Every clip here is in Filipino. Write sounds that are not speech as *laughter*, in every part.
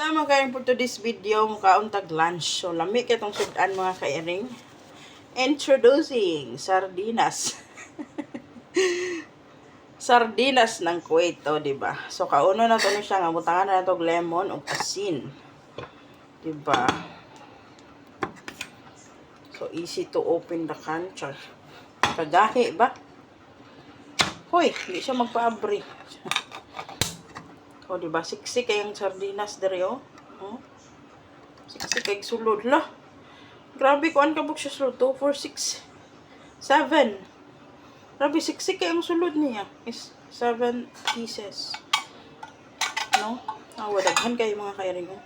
Salamat kayo po to this video mukhaon tag lunch. So lami kay tong sudan mga kairing. Introducing sardinas. *laughs* sardinas ng Kuwait to, di ba? So kauno na to ni siya nga butangan na to lemon ug asin. Di ba? So easy to open the can. Char. Kagahi ba? Hoy, hindi siya magpa-abri. *laughs* O, di ba? Siksik kayong sardinas dere, oh. oh. Siksik kayong sulod. La. Grabe, kuan ka siya sulod. 2, 4, 6, 7. Grabe, siksik kayong sulod niya. Is 7 pieces. No? Ah, wadaghan kayo mga kairing, oh.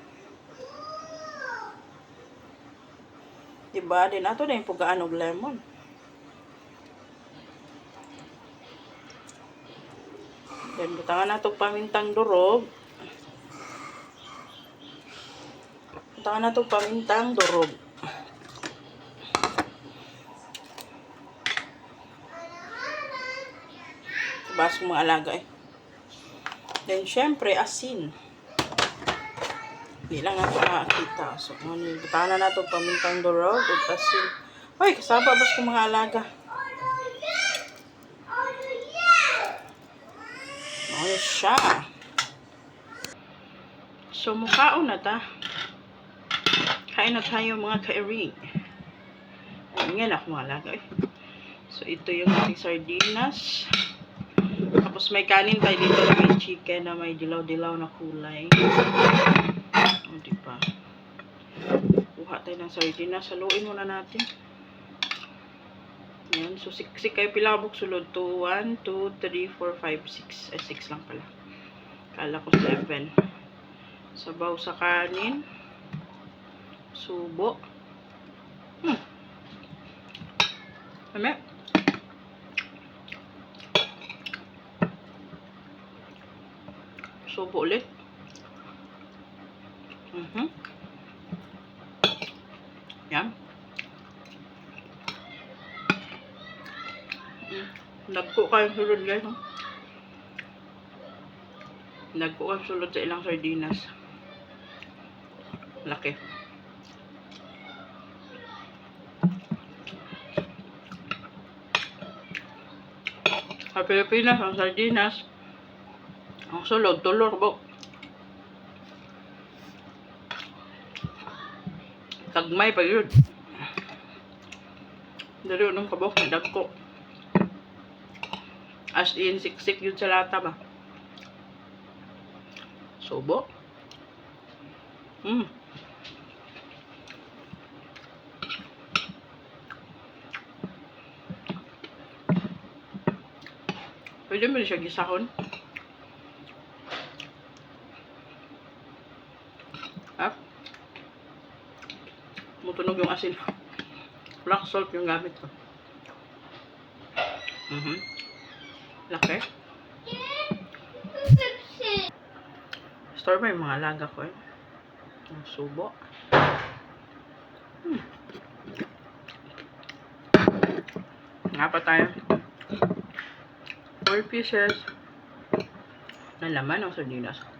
Diba? Din ato na yung pugaan og lemon. Then, butangan na itong pamintang durog. Butangan na itong pamintang durog. Bas mga alaga eh. Then, syempre, asin. Hindi lang natin makakita. So, butangan na itong pamintang durog at asin. Hoy, kasaba bas kong mga alaga. Ano siya? So, mukhaon na ta. Kain na tayo mga kairing. Ayan ako mga lagay. So, ito yung ating sardinas. Tapos may kanin tayo dito na may chicken na may dilaw-dilaw na kulay. O, diba? Kuha tayo ng sardinas. Saluin muna natin. Yan. So, siksik kayo pilabok sulod to 1, 2, 3, 4, 5, 6. Ay, 6 lang pala. Kala ko 7. Sabaw sa kanin. Subo. Hmm. Kami. Subo ulit. Mhm. Yan. Nagko kayo sulod guys. oh. Nagko kayo sulod sa ilang sardinas. Laki. Sa Pilipinas, ang sardinas, ang sulod, tulor po. Tagmay pa yun. Dali nung kabok, nagko. As in, siksik yun sa lata ba? Subo. Mm. Pwede mo siya gisahon. Ha? Mutunog yung asin. Black salt yung gamit ko. Mhm. Laki. Store mo yung mga laga ko eh. Ang subo. Hmm. Nga pa tayo. 4 pieces. Na laman ng sardinas.